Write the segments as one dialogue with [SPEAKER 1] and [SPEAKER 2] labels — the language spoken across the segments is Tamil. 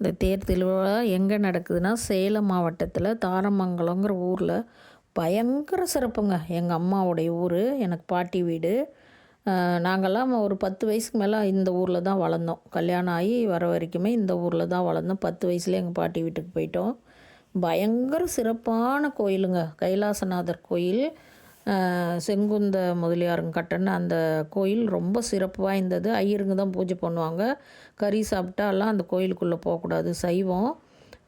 [SPEAKER 1] இந்த தேர் திருவிழா எங்கே நடக்குதுன்னா சேலம் மாவட்டத்தில் தாரமங்கலங்கிற ஊரில் பயங்கர சிறப்புங்க. எங்கள் அம்மாவுடைய ஊர் எனக்கு பாட்டி வீடு. நாங்கள்லாம் ஒரு பத்து வயசுக்கு மேலே இந்த ஊரில் தான் வளர்ந்தோம். கல்யாணம் ஆகி வர வரைக்குமே இந்த ஊரில் தான் வளர்ந்தோம். பத்து வயசுலேயே எங்கள் பாட்டி வீட்டுக்கு போயிட்டோம். பயங்கர சிறப்பான கோயிலுங்க. கைலாசநாதர் கோயில். செங்குந்த முதலியாருங்க கட்டின அந்த கோயில் ரொம்ப சிறப்பு வாய்ந்தது. ஐயருங்க தான் பூஜை பண்ணுவாங்க. கறி சாப்பிட்டாலாம் அந்த கோயிலுக்குள்ளே போகக்கூடாது. சைவம்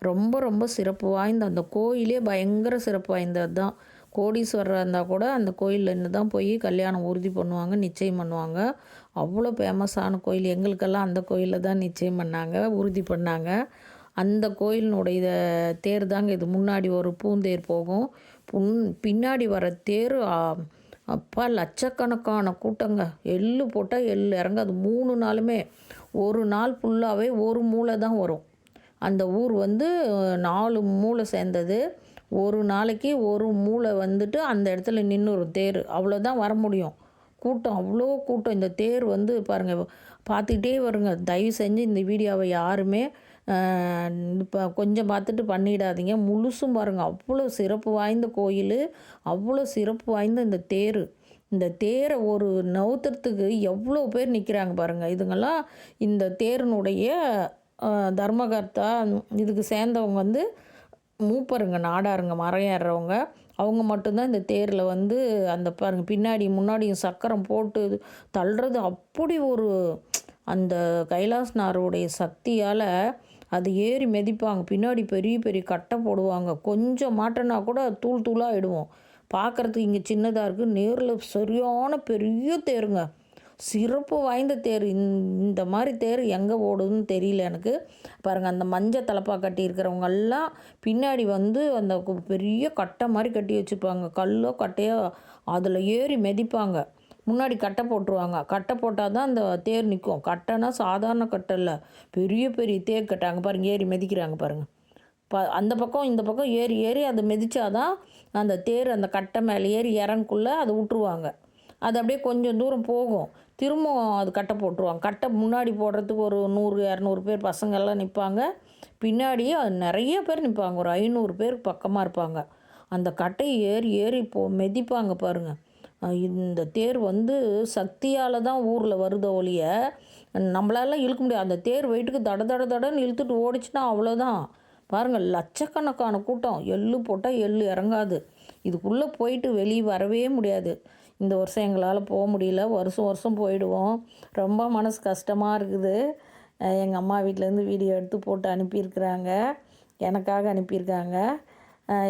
[SPEAKER 1] ரொம்ப ரொம்ப சிறப்பு வாய்ந்த அந்த கோயிலே பயங்கர சிறப்பு வாய்ந்தது தான். கோடீஸ்வரராக இருந்தால் கூட அந்த கோயிலில் இருந்து தான் போய் கல்யாணம் உறுதி பண்ணுவாங்க நிச்சயம் பண்ணுவாங்க. அவ்வளோ ஃபேமஸான கோயில். எங்களுக்கெல்லாம் அந்த கோயிலில் தான் நிச்சயம் பண்ணாங்க உறுதி பண்ணாங்க. அந்த கோயிலினுடைய தேர் தாங்க இது. முன்னாடி ஒரு பூந்தேர் போகும். புன் பின்னாடி வர தேர் அப்பா லட்சக்கணக்கான கூட்டங்க. எள்ளு போட்டால் எள்ளு இறங்காது. மூணு நாளுமே. ஒரு நாள் ஃபுல்லாகவே ஒரு மூளை தான் வரும். அந்த ஊர் வந்து நாலு மூளை சேர்ந்தது. ஒரு நாளைக்கு ஒரு மூளை வந்துட்டு அந்த இடத்துல நின்று ஒரு தேர். அவ்வளோதான் வர முடியும். கூட்டம் அவ்வளோ கூட்டம். இந்த தேர் வந்து பாருங்கள் பார்த்துக்கிட்டே வருங்க. தயவு செஞ்சு இந்த வீடியோவை யாருமே இப்போ கொஞ்சம் பார்த்துட்டு பண்ணிடாதீங்க. முழுசும் பாருங்கள் அவ்வளோ சிறப்பு வாய்ந்த கோயில் அவ்வளோ சிறப்பு வாய்ந்த இந்த தேர். இந்த தேரை ஒரு நவுத்துறதுக்கு எவ்வளோ பேர் நிற்கிறாங்க பாருங்கள் இதுங்கெல்லாம் இந்த தேரினுடைய தர்மகர்த்தா இதுக்கு சேர்ந்தவங்க வந்து மூப்பருங்க நாடாருங்க மரம் ஏறுறவங்க அவங்க மட்டும்தான் இந்த தேரில் வந்து அந்த பாருங்க பின்னாடி முன்னாடியும் சக்கரம் போட்டு தள்ளுறது. அப்படி ஒரு அந்த கைலாஸ்நாருடைய சக்தியால் அது ஏறி மிதிப்பாங்க. பின்னாடி பெரிய பெரிய கட்டை போடுவாங்க. கொஞ்சம் மாட்டினா கூட தூள் தூளாக ஆகிடுவோம் பார்க்குறதுக்கு இங்கே சின்னதாக இருக்குது நேரில் சரியான பெரிய தேருங்க. சிறப்பு வாய்ந்த தேர். இந்த- மாதிரி தேர் எங்கே ஓடுதுன்னு தெரியல எனக்கு. பாருங்கள் அந்த மஞ்சள் தலப்பா கட்டி பின்னாடி வந்து அந்த பெரிய கட்டை மாதிரி கட்டி வச்சுருப்பாங்க கல்லோ கட்டையோ அதில் ஏறி மிதிப்பாங்க. முன்னாடி கட்டை போட்டுருவாங்க. கட்டை போட்டால் தான் அந்த தேர் நிற்கும் கட்டைனா சாதாரண கட்டை இல்லை. பெரிய பெரிய தேர் கட்டாங்க பாருங்கள் ஏறி மிதிக்கிறாங்க பாருங்கள் ப அந்த பக்கம் இந்த பக்கம் ஏறி ஏறி அதை மிதிச்சாதான் அந்த தேர் அந்த கட்டை மேலே ஏறி இறங்குக்குள்ளே அதை விட்ருவாங்க அது அப்படியே கொஞ்சம் தூரம் போகும். திரும்பவும் அது கட்டை போட்டுருவாங்க. கட்டை முன்னாடி போடுறதுக்கு ஒரு நூறு இரநூறு பேர் பசங்கள்லாம் நிற்பாங்க பின்னாடியே அது நிறைய பேர் நிற்பாங்க ஒரு ஐநூறு பேர் பக்கமாக இருப்பாங்க. அந்த கட்டையை ஏறி ஏறி போ மிதிப்பாங்க பாருங்கள் இந்த தேர் வந்து சக்தியால் தான் ஊரில் வருத ஒழிய நம்மளால இழுக்க முடியாது. அந்த தேர் வெயிட்டுக்கு தட தட தடன்னு இழுத்துட்டு ஓடிச்சுன்னா அவ்வளோதான் பாருங்கள் லட்சக்கணக்கான கூட்டம். எள்ளு போட்டால் எள்ளு இறங்காது. இதுக்குள்ளே போயிட்டு வெளியே வரவே முடியாது. இந்த வருஷம் எங்களால் போக முடியல. வருஷம் வருஷம் போயிடுவோம். ரொம்ப மனசு கஷ்டமாக இருக்குது. எங்கள் அம்மா வீட்டிலேருந்து வீடியோ எடுத்து போட்டு அனுப்பியிருக்கிறாங்க. எனக்காக அனுப்பியிருக்காங்க.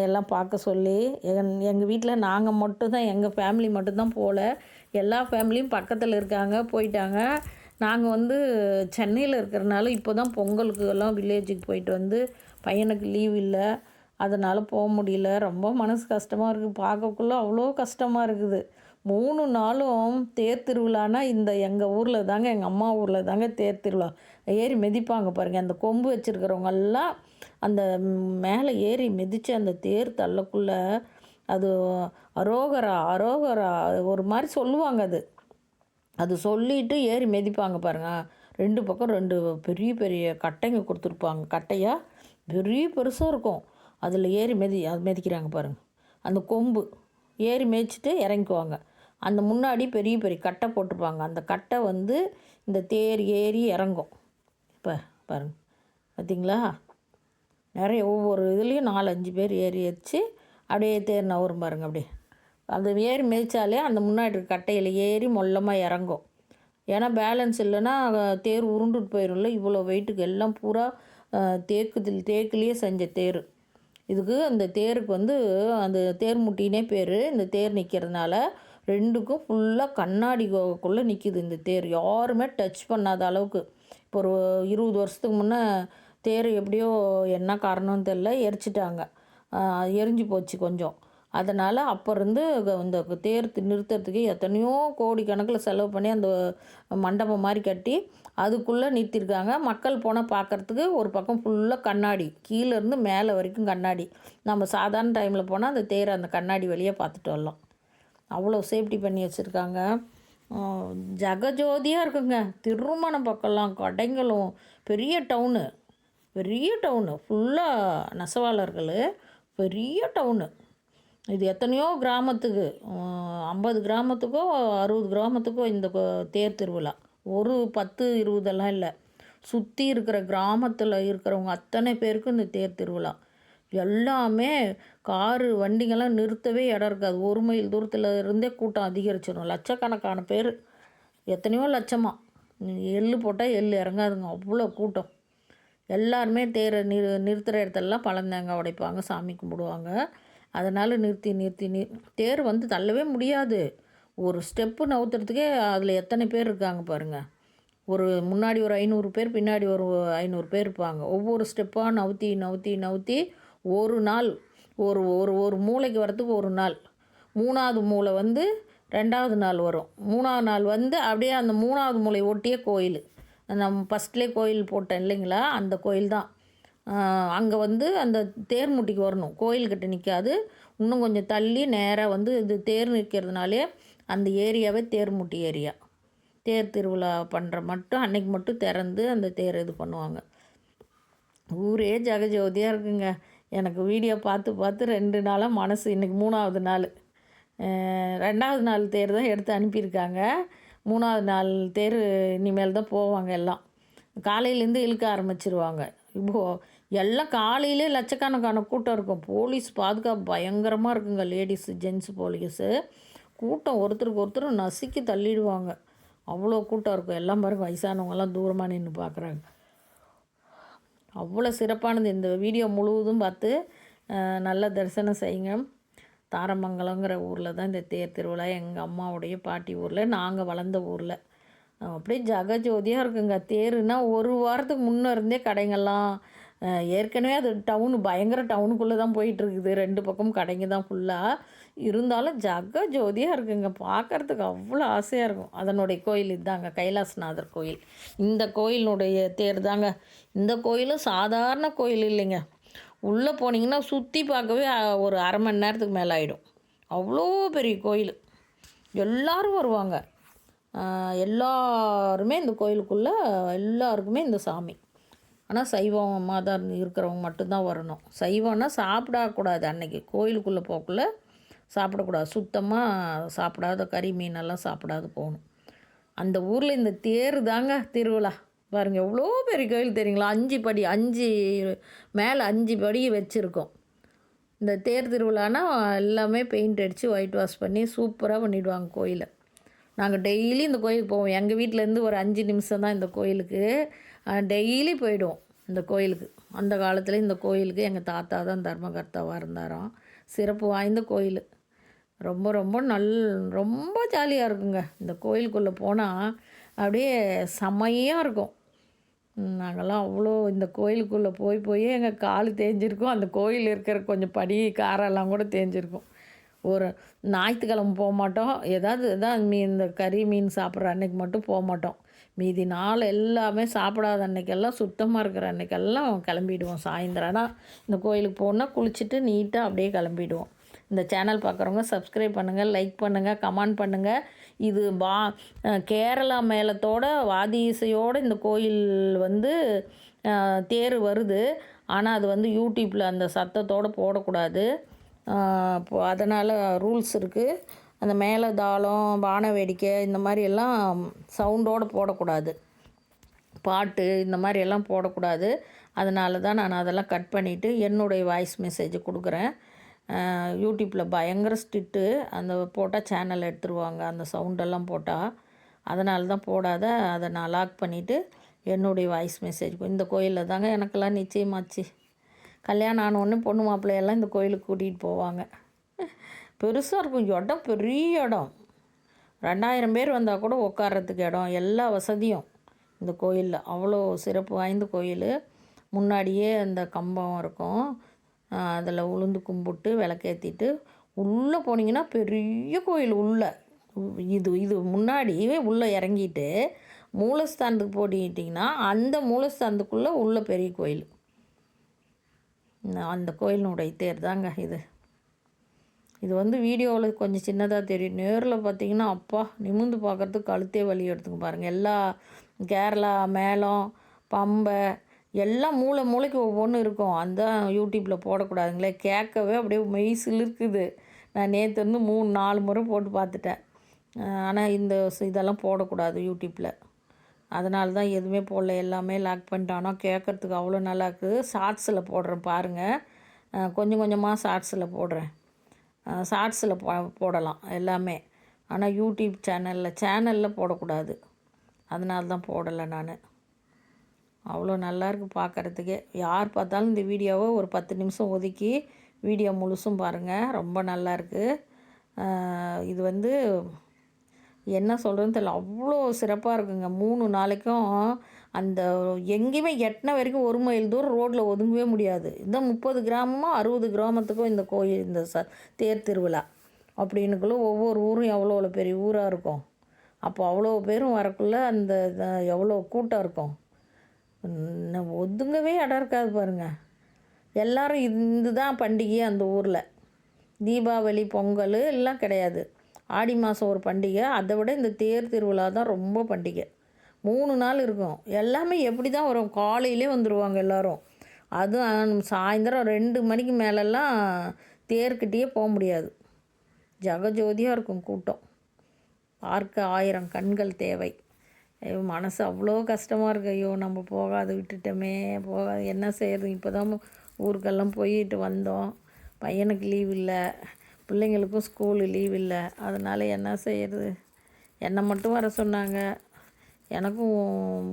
[SPEAKER 1] எல்லாம் பார்க்க சொல்லி எங் எங்கள் வீட்டில் நாங்கள் மட்டும்தான் எங்கள் ஃபேமிலி மட்டும்தான் போகல எல்லா ஃபேமிலியும் பக்கத்தில் இருக்காங்க போயிட்டாங்க. நாங்கள் வந்து சென்னையில் இருக்கிறனால இப்போ தான் பொங்கலுக்கு எல்லாம் வில்லேஜுக்கு போயிட்டு வந்து பையனுக்கு லீவ் இல்லை. அதனால் போக முடியல. ரொம்ப மனசு கஷ்டமாக இருக்குது பார்க்கக்குள்ளே அவ்வளோ கஷ்டமாக இருக்குது. மூணு நாளும் தேர் திருவிழானா இந்த எங்கள் ஊரில் தாங்க எங்கள் அம்மா ஊரில் தாங்க தேர் திருவிழா. ஏறி மிதிப்பாங்க பாருங்கள் அந்த கொம்பு வச்சுருக்கிறவங்கெல்லாம் அந்த மேலே ஏறி மிதித்து அந்த தேர் தள்ளக்குள்ளே அது அரோகரா அரோகரா ஒரு மாதிரி சொல்லுவாங்க அது. அது சொல்லிட்டு ஏறி மிதிப்பாங்க பாருங்க. ரெண்டு பக்கம் ரெண்டு பெரிய பெரிய கட்டைங்க கொடுத்துருப்பாங்க. கட்டையாக பெரிய பெருசாக இருக்கும். அதில் ஏறி மிதி அது மிதிக்கிறாங்க பாருங்கள் அந்த கொம்பு. ஏறி மேய்ச்சிட்டு இறங்கிக்குவாங்க. அந்த முன்னாடி பெரிய பெரிய கட்டை போட்டிருப்பாங்க. அந்த கட்டை வந்து இந்த தேர் ஏறி இறங்கும். இப்போ பாருங்க. பார்த்தீங்களா நிறைய ஒவ்வொரு இதுலேயும் நாலு அஞ்சு பேர் ஏறி வச்சு அப்படியே தேர் நவரும் பாருங்க அப்படியே. அது ஏறி மேய்ச்சாலே அந்த முன்னாடி இருக்க கட்டையில் ஏறி மொல்லமாக இறங்கும். ஏன்னா பேலன்ஸ் இல்லைன்னா தேர் உருண்டுட்டு போயிடும்ல. இவ்வளோ வெயிட்டுக்கு எல்லாம் பூரா அஹ், தேக்குதில் தேக்குலேயே செஞ்ச தேர். இதுக்கு அந்த தேருக்கு வந்து அந்த தேர் முட்டினே பேர். இந்த தேர் நிற்கிறதுனால ரெண்டுக்கும் ஃபுல்லாக கண்ணாடிக்குள்ளே நிற்கிது இந்த தேர். யாருமே டச் பண்ணாத அளவுக்கு. இப்போ ஒரு இருபது வருஷத்துக்கு முன்னே தேர் எப்படியோ என்ன காரணம்னு தெரில எரிச்சிட்டாங்க. எரிஞ்சு போச்சு கொஞ்சம். அதனால் அப்போ இருந்து இந்த தேர் நிறுத்துறதுக்கு எத்தனையோ கோடி கணக்கில் செலவு பண்ணி அந்த மண்டபம் மாதிரி கட்டி அதுக்குள்ளே நிறுத்திருக்காங்க. மக்கள் போனால் பார்க்கறதுக்கு ஒரு பக்கம் ஃபுல்லாக கண்ணாடி. கீழேருந்து மேலே வரைக்கும் கண்ணாடி. நம்ம சாதாரண டைமில் போனால் அந்த தேர் அந்த கண்ணாடி வழியாக பார்த்துட்டு வரலாம். அவ்வளோ சேஃப்டி பண்ணி வச்சுருக்காங்க. ஜகஜோதியாக இருக்குங்க. திருமணம் பக்கம்லாம் கடைங்களும் பெரிய டவுனு பெரிய டவுனு ஃபுல்லாக நெசவாளர்கள் பெரிய டவுனு. இது எத்தனையோ கிராமத்துக்கு ஐம்பது கிராமத்துக்கோ அறுபது கிராமத்துக்கோ இந்த தேர் திருவிழா. ஒரு பத்து இருபதெல்லாம் இல்லை. சுற்றி இருக்கிற கிராமத்தில் இருக்கிறவங்க அத்தனை பேருக்கும் இந்த தேர் திருவிழா. எல்லாமே காரு வண்டிங்கெல்லாம் நிறுத்தவே இடம் இருக்காது. ஒரு மைல் தூரத்தில் இருந்தே கூட்டம் அதிகரிச்சிடும். லட்சக்கணக்கான பேர். எத்தனையோ லட்சமாக எள்ளு போட்டால் எள்ளு இறங்காதுங்க. அவ்வளோ கூட்டம். எல்லாருமே தேரை நிறு நிறுத்துகிற இடத்துலலாம் பழந்தேங்காய் உடைப்பாங்க சாமி கும்பிடுவாங்க. அதனால் நிறுத்தி நிறுத்தி நி தேர் வந்து தள்ளவே முடியாது. ஒரு ஸ்டெப்பு நவுத்துறதுக்கே அதில் எத்தனை பேர் இருக்காங்க பாருங்கள் ஒரு முன்னாடி ஒரு ஐநூறு பேர் பின்னாடி ஒரு ஐநூறு பேர் இருப்பாங்க. ஒவ்வொரு ஸ்டெப்பாக நவுத்தி நவுத்தி நவுத்தி ஒரு நாள் ஒரு ஒரு ஒரு மூளைக்கு வரத்துக்கு ஒரு நாள். மூணாவது மூளை வந்து ரெண்டாவது நாள் வரும். மூணாவது நாள் வந்து அப்படியே அந்த மூணாவது மூளை ஒட்டியே கோயில். நம்ம ஃபஸ்ட்லேயே கோயில் போட்டேன் இல்லைங்களா? அந்த கோயில் தான். அங்கே வந்து அந்த தேர் முட்டிக்கு வரணும். கோயில்கிட்ட நிற்காது இன்னும் கொஞ்சம் தள்ளி நேராக வந்து இது தேர் நிற்கிறதுனாலே அந்த ஏரியாவே தேர்முட்டி ஏரியா. தேர் திருவிழா பண்ணுற மட்டும் அன்னைக்கு மட்டும் திறந்து அந்த தேர் இது பண்ணுவாங்க. ஊரே ஜெகஜோதியாக இருக்குங்க. எனக்கு வீடியோ பார்த்து பார்த்து ரெண்டு நாளாக மனசு இன்றைக்கி மூணாவது நாள். ரெண்டாவது நாள் தேர் தான் எடுத்து அனுப்பியிருக்காங்க. மூணாவது நாள் தேர் இனிமேல் தான் போவாங்க எல்லாம். காலையிலேருந்து இழுக்க ஆரம்பிச்சிருவாங்க. இப்போ எல்லாம் காலையிலே லட்சக்கணக்கான கூட்டம் இருக்கும். போலீஸ் பாதுகாப்பு பயங்கரமாக இருக்குங்க லேடிஸு ஜென்ஸு போலீஸு கூட்டம் ஒருத்தருக்கு ஒருத்தர் நசுக்கி தள்ளிடுவாங்க. அவ்வளோ கூட்டம் இருக்கும். எல்லாம் பாருங்க வயசானவங்கெல்லாம் தூரமாக நின்று பார்க்குறாங்க அவ்வளோ சிறப்பானது. இந்த வீடியோ முழுவதும் பார்த்து நல்ல தரிசனம் செய்யுங்க. தாரமங்கலங்கிற ஊரில் தான் இந்த தேர் திருவிழா எங்கள் அம்மாவுடைய பாட்டி ஊரில் நாங்கள் வளர்ந்த ஊரில். அப்படியே ஜகஜோதியாக இருக்குங்க. தேருனா ஒரு வாரத்துக்கு முன்னே இருந்தே கடைங்கள்லாம் ஏற்கனவே அது டவுனு பயங்கர டவுனுக்குள்ளே தான் போயிட்டுருக்குது. ரெண்டு பக்கம் கடைங்க தான் ஃபுல்லாக இருந்தாலும் ஜக ஜோதியாக இருக்குங்க. பார்க்கறதுக்கு அவ்வளோ ஆசையாக இருக்கும். அதனுடைய கோயில் இதுதாங்க கைலாசநாதர் கோயில். இந்த கோயிலினுடைய தேர் தாங்க. இந்த கோயிலும் சாதாரண கோயில் இல்லைங்க. உள்ளே போனீங்கன்னா சுற்றி பார்க்கவே ஒரு அரை மணி நேரத்துக்கு மேலே ஆகிடும் அவ்வளோ பெரிய கோயில். எல்லோரும் வருவாங்க. எல்லாருமே இந்த கோயிலுக்குள்ளே எல்லாருக்குமே இந்த சாமி. ஆனால் சைவம் மாதா இருக்கிறவங்க மட்டும்தான் வரணும். சைவம்னா சாப்பிடக்கூடாது அன்னைக்கு. கோயிலுக்குள்ளே போக்குள்ள சாப்பிடக்கூடாது. சுத்தமாக சாப்பிடாத கறி மீனெல்லாம் சாப்பிடாது போகணும். அந்த ஊரில் இந்த தேர் தாங்க திருவிழா. பாருங்கள் எவ்வளோ பெரிய கோயில் தெரியுங்களா? அஞ்சு படி அஞ்சு மேலே அஞ்சு படி வச்சுருக்கோம். இந்த தேர் திருவிழானா எல்லாமே பெயிண்ட் அடித்து ஒயிட் வாஷ் பண்ணி சூப்பராக பண்ணிடுவாங்க கோயிலை. நாங்கள் டெய்லி இந்த கோயிலுக்கு போவோம். எங்கள் வீட்டிலேருந்து ஒரு அஞ்சு நிமிஷம் தான் இந்த கோயிலுக்கு. டெய்லி போயிடுவோம் இந்த கோயிலுக்கு. அந்த காலத்தில் இந்த கோயிலுக்கு எங்கள் தாத்தா தான் தர்மகர்த்தாவாக இருந்தாராம். சிறப்பு வாய்ந்த கோயில். ரொம்ப ரொம்ப நல் ரொம்ப ஜாலியாக இருக்குங்க. இந்த கோயிலுக்குள்ளே போனால் அப்படியே செம்மையாக இருக்கும். நாங்கள்லாம் நாங்கெல்லாம் அவ்வளோ இந்த கோயிலுக்குள்ளே போய் போய் எங்கள் கால் தேஞ்சிருக்கும். அந்த கோயில் இருக்கிற கொஞ்சம் படி காரெல்லாம் கூட தேஞ்சிருக்கும். ஒரு ஞாயிற்றுக்கிழமை போக மாட்டோம். ஏதாவது எதாவது மீன் இந்த கறி மீன் சாப்பிட்ற அன்னைக்கு மட்டும் போக மாட்டோம். மீதி நாள் எல்லாமே சாப்பிடாத அன்னைக்கெல்லாம் சுத்தமாக இருக்கிற அன்னைக்கெல்லாம் கிளம்பிடுவோம். சாயந்தரம்னா இந்த கோயிலுக்கு போனால் குளிச்சுட்டு நீட்டாக அப்படியே கிளம்பிடுவோம். இந்த சேனல் பார்க்குறவங்க சப்ஸ்கிரைப் பண்ணுங்கள் லைக் பண்ணுங்கள் கமெண்ட் பண்ணுங்கள் இது பா கேரளா மேளத்தோட வாதி இசையோடு இந்த கோயில் வந்து தேர் வருது. ஆனால் அது வந்து யூடியூப்பில் அந்த சத்தத்தோடு போடக்கூடாது. அதனால் ரூல்ஸ் இருக்குது அந்த மேளதாளம் வான வேடிக்கை இந்த மாதிரி எல்லாம் சவுண்டோடு போடக்கூடாது. பாட்டு இந்த மாதிரி எல்லாம் போடக்கூடாது. அதனால தான் நான் அதெல்லாம் கட் பண்ணிவிட்டு என்னுடைய வாய்ஸ் மெசேஜ் கொடுக்குறேன். யூடியூப்பில் பயங்கர ஸ்ட்ரிட்டு அந்த போட்டால் சேனல் எடுத்துருவாங்க. அந்த சவுண்டெல்லாம் போட்டால் அதனால தான் போடாத. அதை நான் லாக் பண்ணிவிட்டு என்னுடைய வாய்ஸ் மெசேஜ் இந்த கோயிலில் தாங்க எனக்கெல்லாம் நிச்சயமாச்சு. கல்யாணம் ஆன உடனே பொண்ணு மாப்பிள்ளையெல்லாம் இந்த கோயிலுக்கு கூட்டிகிட்டு போவாங்க. பெருசாக இருக்கும். இடம் பெரிய இடம். ரெண்டாயிரம் பேர் வந்தால் கூட உட்கார்றதுக்கு இடம். எல்லா வசதியும் இந்த கோயிலில். அவ்வளோ சிறப்பு வாய்ந்த கோயில். முன்னாடியே அந்த கம்பம் இருக்கும். அதில் உளுந்து கும்பிட்டு விளக்கேற்றிட்டு உள்ளே போனீங்கன்னா பெரிய கோயில் உள்ளே. இது இது முன்னாடியே உள்ளே இறங்கிட்டு மூலஸ்தானத்துக்கு போட்டிக்கிட்டிங்கன்னா அந்த மூலஸ்தானத்துக்குள்ளே உள்ள பெரிய கோயில். அந்த கோயிலினுடைய தேர் தாங்க இது. இது வந்து வீடியோவில் கொஞ்சம் சின்னதாக தெரியும். நேரில் பார்த்தீங்கன்னா அப்பா நிமிர்ந்து பார்க்கறதுக்கு கழுத்தே வழி எடுத்துக்க பாருங்கள் எல்லா கேரளா மேளம் பம்பை எல்லாம் மூளை மூளைக்கு ஒவ்வொன்றும் இருக்கும். அந்த யூடியூப்பில் போடக்கூடாதுங்களே. கேட்கவே அப்படியே மெய் சிலிருக்குது. நான் நேற்று வந்து மூணு நாலு முறை போட்டு பார்த்துட்டேன். ஆனால் இந்த இதெல்லாம் போடக்கூடாது யூடியூப்பில் அதனால தான் எதுவுமே போடல. எல்லாமே லாக் பண்ணிட்டானோ. கேட்குறதுக்கு அவ்வளோ நல்லா இருக்குது ஷார்ட்ஸில் போடுறேன் பாருங்கள் கொஞ்சம் கொஞ்சமாக ஷார்ட்ஸில் போடுறேன். ஷார்ட்ஸில் போ போடலாம் எல்லாமே. ஆனால் யூடியூப் சேனலில் சேனலில் போடக்கூடாது. அதனால தான் போடலை நான். அவ்வளோ நல்லாயிருக்கு பார்க்குறதுக்கே. யார் பார்த்தாலும் இந்த வீடியோவை ஒரு பத்து நிமிஷம் ஒதுக்கி வீடியோ முழுசும் பாருங்கள் ரொம்ப நல்லாயிருக்கு. இது வந்து என்ன சொல்கிறதுன்னு தெரியல. அவ்வளோ சிறப்பாக இருக்குங்க. மூணு நாளைக்கும் அந்த எங்கேயுமே எட்டின வரைக்கும் ஒரு மைல் தூரம் ரோட்டில் ஒதுங்கவே முடியாது. இந்த முப்பது கிராமமோ அறுபது கிராமத்துக்கும் இந்த கோயில் இந்த ச தேர் திருவிழா அப்படின்னுக்குள்ள ஒவ்வொரு ஊரும் எவ்வளோ பெரிய ஊராக இருக்கும். அப்போ அவ்வளோ பேரும் வரக்குள்ளே அந்த எவ்வளோ கூட்டம் இருக்கும். ஒதுங்கவே இடம் இருக்காது பாருங்கள் எல்லோரும் இது தான் பண்டிகை அந்த ஊரில். தீபாவளி பொங்கல் எல்லாம் கிடையாது. ஆடி மாதம் ஒரு பண்டிகை. அதை விட இந்த தேர் திருவிழா தான் ரொம்ப பண்டிகை. மூணு நாள் இருக்கும். எல்லாமே எப்படி தான் வரும்? காலையிலே வந்துடுவாங்க எல்லோரும். அதுவும் சாயந்தரம் ரெண்டு மணிக்கு மேலெல்லாம் தேர்கிட்டேயே போக முடியாது. ஜகஜோதியாக இருக்கும் கூட்டம். பார்க்க ஆயிரம் கண்கள் தேவை. ஐயோ மனசு அவ்வளோ கஷ்டமாக இருக்குது ஐயோ நம்ம போகாத விட்டுட்டோமே போகாது. என்ன செய்கிறது இப்போ தான் ஊருக்கெல்லாம் போயிட்டு வந்தோம். பையனுக்கு லீவ் இல்லை. பிள்ளைங்களுக்கும் ஸ்கூலு லீவ் இல்லை. அதனால் என்ன செய்கிறது என்னை மட்டும் வர சொன்னாங்க. எனக்கும்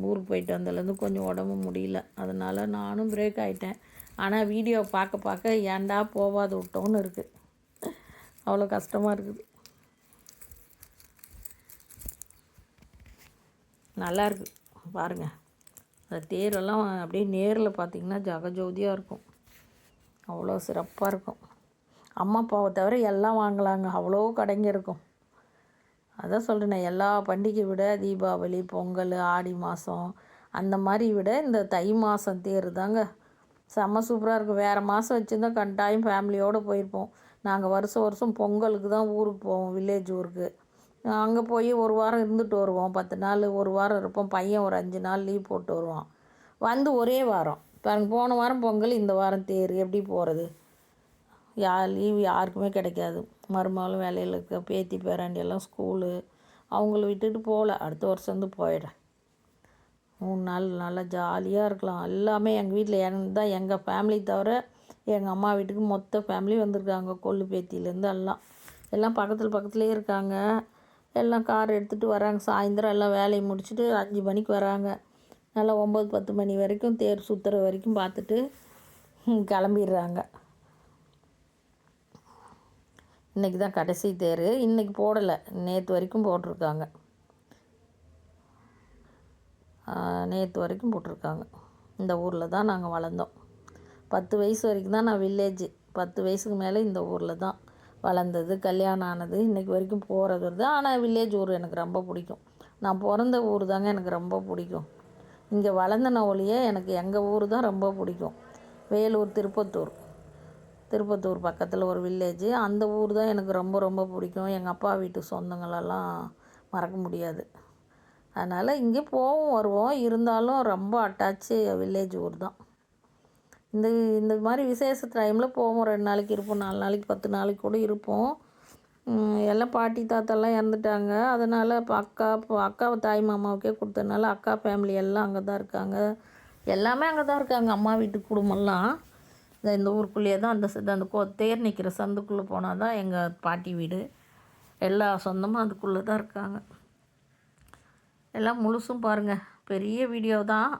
[SPEAKER 1] ஊருக்கு போயிட்டு வந்ததுலேருந்து கொஞ்சம் உடம்பு முடியல. அதனால் நானும் பிரேக் ஆகிட்டேன் ஆனால் வீடியோ பார்க்க பார்க்க ஏன்டா போகாத விட்டோன்னு இருக்குது அவ்வளோ கஷ்டமாக இருக்குது. நல்லாயிருக்கு. பாருங்கள் அந்த தேரெல்லாம் அப்படியே நேரில் பார்த்திங்கன்னா ஜகஜோதியாக இருக்கும். அவ்வளோ சிறப்பாக இருக்கும். அம்மா அப்பாவை தவிர எல்லாம் வாங்கலாங்க. அவ்வளோ கடைங்க இருக்கும். அதான் சொல்கிறேனே எல்லா பண்டிகை விட தீபாவளி பொங்கல் ஆடி மாதம் அந்த மாதிரி விட இந்த தை மாதம் தேர் தாங்க. செம்ம சூப்பராக இருக்கும். வேறு மாதம் வச்சுருந்தா கண்டாயம் ஃபேமிலியோடு போயிருப்போம். நாங்கள் வருஷம் வருஷம் பொங்கலுக்கு தான் ஊருக்கு போவோம் வில்லேஜ் ஊருக்கு. அங்கே போய் ஒரு வாரம் இருந்துட்டு வருவோம். பத்து நாள் ஒரு வாரம் இருப்போம். பையன் ஒரு அஞ்சு நாள் லீவ் போட்டு வருவான். வந்து ஒரே வாரம். பாருங்க போன வாரம் பொங்கல் இந்த வாரம் தேர். எப்படி போகிறது யார் லீவ் யாருக்குமே கிடைக்காது. மருமகளும் வேலையில் இருக்க பேத்தி பேராண்டி எல்லாம் ஸ்கூலு அவங்கள விட்டுட்டு போகல அடுத்த வருஷம் வந்து போயிடுறேன் மூணு நாள் நல்லா ஜாலியாக இருக்கலாம். எல்லாமே எங்கள் வீட்டில் என் தான். எங்கள் ஃபேமிலி தவிர எங்கள் அம்மா வீட்டுக்கு மொத்த ஃபேமிலி வந்திருக்காங்க. கொள்ளு பேத்திலேருந்து எல்லாம். எல்லாம் பக்கத்தில் பக்கத்துலேயே இருக்காங்க. எல்லாம் கார் எடுத்துகிட்டு வராங்க. சாயந்தரம் எல்லாம் வேலையை முடிச்சுட்டு அஞ்சு மணிக்கு வராங்க. நல்லா ஒம்பது பத்து மணி வரைக்கும் தேர் சுற்றுற வரைக்கும் பார்த்துட்டு கிளம்பிடுறாங்க. இன்றைக்கி தான் கடைசி தேர். இன்றைக்கி போடலை. நேற்று வரைக்கும் போட்டிருக்காங்க. நேற்று வரைக்கும் போட்டிருக்காங்க. இந்த ஊரில் தான் நாங்கள் வளர்ந்தோம். பத்து வயசு வரைக்கும் தான் நான் வில்லேஜ் பத்து வயசுக்கு மேலே இந்த ஊரில் தான். வளர்ந்தது கல்யாணம் ஆனது இன்றைக்கி வரைக்கும் போகிறது வருது ஆனால் வில்லேஜ் ஊர் எனக்கு ரொம்ப பிடிக்கும். நான் பிறந்த ஊர் தாங்க எனக்கு ரொம்ப பிடிக்கும். இங்கே வளர்ந்தன ஒழிய எனக்கு எங்கள் ஊர் தான் ரொம்ப பிடிக்கும். வேலூர் திருப்பத்தூர். திருப்பத்தூர் பக்கத்தில் ஒரு வில்லேஜ் அந்த ஊர் தான் எனக்கு ரொம்ப ரொம்ப பிடிக்கும். எங்கள் அப்பா வீட்டு சொந்தங்களெல்லாம் மறக்க முடியாது. அதனால் இங்கே போவோம் வருவோம். இருந்தாலும் ரொம்ப அட்டாச்சு வில்லேஜ் ஊர் தான். இந்த இந்த மாதிரி விசேஷ டைமில் போவோம். ரெண்டு நாளைக்கு இருப்போம். நாலு நாளைக்கு பத்து நாளைக்கு கூட இருப்போம். எல்லாம் பாட்டி தாத்தாலாம் இறந்துட்டாங்க. அதனால் இப்போ அக்கா இப்போ அக்காவை தாய் மாமாவுக்கே கொடுத்ததுனால அக்கா ஃபேமிலி எல்லாம் அங்கே தான் இருக்காங்க. எல்லாமே அங்கே தான் இருக்காங்க. அம்மா வீட்டு குடும்பம்லாம். இந்த இந்த ஊருக்குள்ளேயே தான் அந்த அந்த கோ தேர் நிற்கிற சந்துக்குள்ளே போனால் தான் எங்கள் பாட்டி வீடு. எல்லா சொந்தமும் அதுக்குள்ளே தான் இருக்காங்க. எல்லாம் முழுசும் பாருங்கள் பெரிய வீடியோ தான்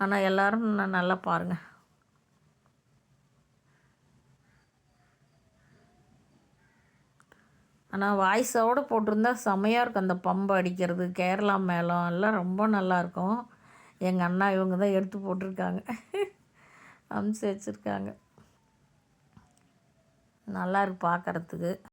[SPEAKER 1] ஆனால் எல்லோரும் நல்லா பாருங்கள் ஆனால் வாய்ஸோடு போட்டிருந்தா செமையாக இருக்கும். அந்த பம்பை அடிக்கிறது கேரளா மேளம் எல்லாம் ரொம்ப நல்லாயிருக்கும் எங்கள் அண்ணா இவங்க தான் எடுத்து போட்டிருக்காங்க. அமுச்சு வச்சுருக்காங்க. நல்லா இருக்கு பார்க்குறதுக்கு